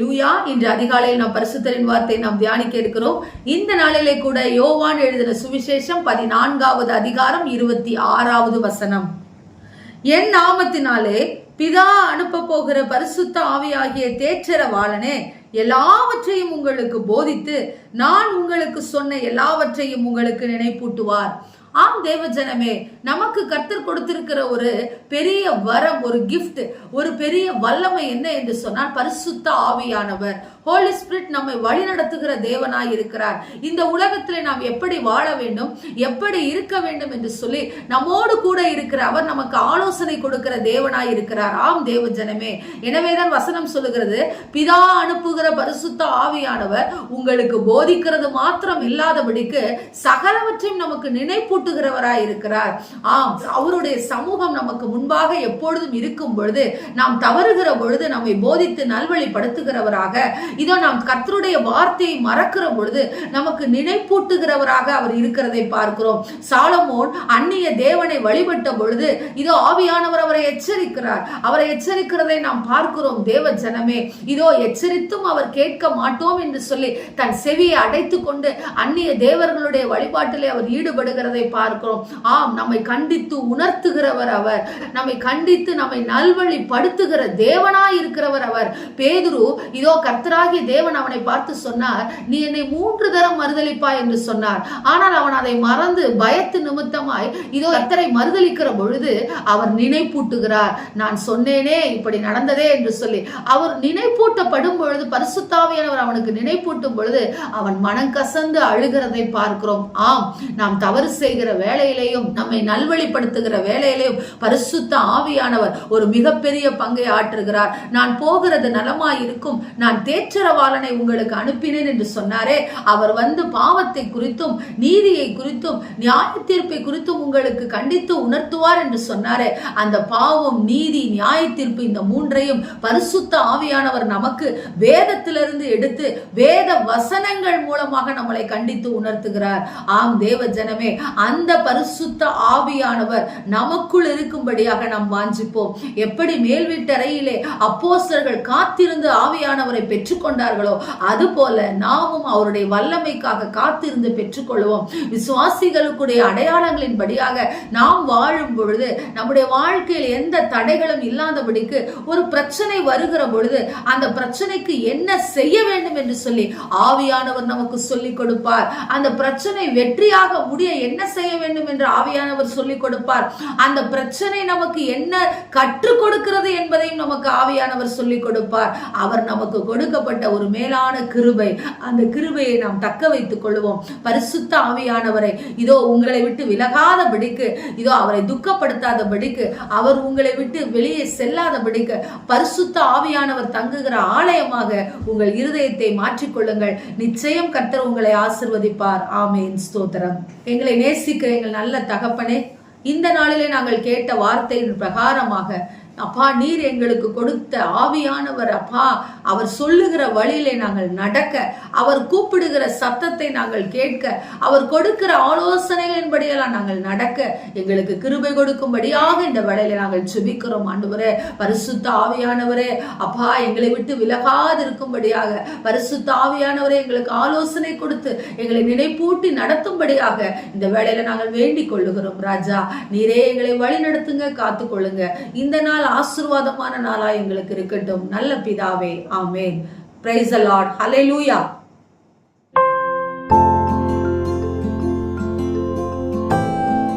லூயா இன்று அதிகாலையில் நாம் பரிசுத்தரின் வார்த்தை நாம் தியானிக்க இருக்கிறோம். இந்த நாளிலே கூட யோவான் எழுதின சுவிசேஷம் பதினான்காவது அதிகாரம் இருபத்தி ஆறாவது வசனம். என் நாமத்தினாலே பிதா அனுப்ப போகிற பரிசுத்த ஆவியாகிய தேச்சரவாளனே எல்லாவற்றையும் உங்களுக்கு போதித்து நான் உங்களுக்கு சொன்ன எல்லாவற்றையும் உங்களுக்கு நினைப்பூட்டுவார். ஆம் தேவஜனமே நமக்கு கத்தர் கொடுத்திருக்கிற ஒரு பெரிய வரம் ஒரு கிஃப்ட் ஒரு பெரிய வல்லமை என்ன என்று சொன்னால் பரிசுத்த ஆவியானவர். ஹோலி ஸ்பிரிட் நம்மை வழிநடத்துகிற தேவனாய் இருக்கிறார். இந்த உலகத்தில் நாம் எப்படி வாழ வேண்டும் எப்படி இருக்க வேண்டும் என்று சொல்லி நம்மோடு கூட இருக்கிற அவர் நமக்கு ஆலோசனை கொடுக்கிற தேவனாய் இருக்கிறார். ஆம் தேவஜனமே எனவேதான் வசனம் சொல்லுகிறது பிதா அனுப்புகிற பரிசுத்த ஆவியானவர் உங்களுக்கு போதிக்கிறது மாத்திரம் இல்லாதபடிக்கு சகலவற்றையும் நமக்கு நினைப்பு நினைவூட்டுகிறவராய் இருக்கிறார் ஆம் அவருடைய சமூகம் நமக்கு முன்பாக எப்பொழுதும் இருக்கும் பொழுது நாம் தவறுகிற பொழுது நம்மை போதித்து நல்வழிப்படுத்துகிறவராக இதோ நாம் கர்த்தருடைய வார்த்தையை மறக்கிற பொழுது நமக்கு நினைப்பூட்டுகிறவராக அவர் இருக்கிறதை பார்க்கிறோம். சாலமோன் அந்நிய தேவனை வழிபட்ட பொழுது இதோ ஆவியானவர் அவரை எச்சரிக்கிறார். அவரை எச்சரிக்கிறதை நாம் பார்க்கிறோம் தேவ ஜனமே. இதோ எச்சரித்தும் அவர் கேட்க மாட்டோம் என்று சொல்லி தன் செவியை அடைத்து கொண்டு அந்நிய தேவர்களுடைய வழிபாட்டிலே அவர் ஈடுபடுகிறதை பார்க்கிறோம். ஆம் நம்மை கண்டித்து உணர்த்துகிறவர் அவர். நம்மை கண்டித்து நம்மை நல்வழிப்படுத்துகிற தேவனாய் இருக்கிறவர் அவர். பேதுரு இதோ கர்த்தராகிய தேவன் அவனை பார்த்து சொன்னார் நீ என்னை மூன்று தரம் மறுதளிப்பாய் என்று சொன்னார். ஆனால் அவன் அதை மறந்து பயத்து நிமித்தமாய் இதோ கர்த்தரை மறுதளிக்கிற பொழுது அவர் நினைப்பூட்டுகிறார். நான் சொன்னேனே இப்படி நடந்ததே என்று சொல்லி அவர் நினைப்பூட்டப்படும் பொழுது பரிசுத்தாவியானவர் அவனுக்கு நினைப்பூட்டும் பொழுது அவன் மனம் கசந்து அழுகிறதை பார்க்கிறோம். ஆம் நாம் தவறு செய்கிற வேலையிலேயும் நம்மை நல்வழிப்படுத்துகிற வேலையிலையும் பரிசுத்த ஆவியானவர் ஒரு மிகப்பெரிய பங்கை ஆற்றுகிறார். நான் போகிறது நலமாய் இருக்கும் நான் தேச்சரவாளனை உங்களுக்கு அனுப்பினேன் என்று சொன்னாரே. அவர் வந்து பாவத்தை குறித்தும் நீதியை குறித்தும் நியாய தீர்ப்பை குறித்தும் உங்களுக்கு கண்டித்து உணர்த்துவார் என்று சொன்னாரே. அந்த பாவம் நீதி நியாய தீர்ப்பு இந்த மூன்றையும் பரிசுத்த ஆவியானவர் நமக்கு வேதத்திலிருந்து எடுத்து வேத வசனங்கள் மூலமாக நம்மளை கண்டித்து உணர்த்துகிறார். ஆம் தேவ ஜனமே அந்த பரிசுத்த ஆவியானவர் நமக்குள் இருக்கும்படியாக நாம் வாஞ்சிப்போம். எப்படி மேல் வீட்டறையிலே அப்போஸ்தலர்கள் காத்திருந்து ஆவியானவரை பெற்றுக்கொண்டார்களோ அதுபோல நாமும் அவருடைய வல்லமைக்காக காத்திருந்து பெற்றுக்கொள்வோம். விசுவாசிகளுக்குடைய அடையாளங்களின் படியாக நாம் வாழும் பொழுது நம்முடைய வாழ்க்கையில் எந்த தடைகளும் இல்லாதபடிக்கு ஒரு பிரச்சனை வருகிற பொழுது அந்த பிரச்சனைக்கு என்ன செய்ய வேண்டும் என்று சொல்லி ஆவியானவர் நமக்கு சொல்லிக் கொடுப்பார். அந்த பிரச்சனை வெற்றியாக முடிய என்ன செய்ய செய்ய வேண்டும் என்று ஆவியானவர் சொல்லிக் கொடுப்பார். அந்த பிரச்சனை நமக்கு என்ன கற்றுக் கொடுக்கிறது என்பதையும் நமக்கு ஆவியானவர் சொல்லிக் கொடுப்பார். அவர் நமக்கு கொடுக்கப்பட்ட ஒரு மேலான கிருபை. அந்த கிருபையை நாம் தக்க வைத்துக் கொள்வோம். பரிசுத்த ஆவியானவரை இதோ உங்களை விட்டு விலகாதபடிக்கு இதோ அவரை துக்கப்படுத்தாதபடிக்கு அவர் உங்களை விட்டு வெளியே செல்லாதபடிக்கு பரிசுத்த ஆவியானவர் தங்குகிற ஆலயமாக உங்கள் இருதயத்தை மாற்றிக்கொள்ளுங்கள் நிச்சயம் கர்த்தர் உங்களை ஆசிர்வதிப்பார். ஆமேன். ஸ்தோத்திரம். எங்களை நேச நேசிக்கிற எங்கள் நல்ல தகப்பனே. இந்த நாளிலே நாங்கள் கேட்ட வார்த்தையின் பிரகாரமாக அப்பா நீர் எங்களுக்கு கொடுத்த ஆவியானவர் அப்பா அவர் சொல்லுகிற வழியிலே நாங்கள் நடக்க அவர் கூப்பிடுகிற சத்தத்தை நாங்கள் கேட்க அவர் கொடுக்கிற ஆலோசனைகளின்படியெல்லாம் நாங்கள் நடக்க எங்களுக்கு கிருபை கொடுக்கும்படியாக இந்த வேளையில நாங்கள் சுபிக்கிறோம் ஆண்டவரே பரிசுத்த ஆவியானவரே அப்பா எங்களை விட்டு விலகாது இருக்கும்படியாக பரிசுத்த ஆவியானவரே எங்களுக்கு ஆலோசனை கொடுத்து எங்களை நினைப்பூட்டி நடத்தும்படியாக இந்த வேளையில நாங்கள் வேண்டிக் கொள்ளுகிறோம். ராஜா நீரே எங்களை வழி நடத்துங்க காத்துக்கொள்ளுங்க. இந்த நாள் ஆசீர்வாதமான நாளா எங்களுக்கு இருக்கட்டும். நல்ல பிதாவே ஆமேன். பிரைஸ் அலாட் லார்ட் லூயா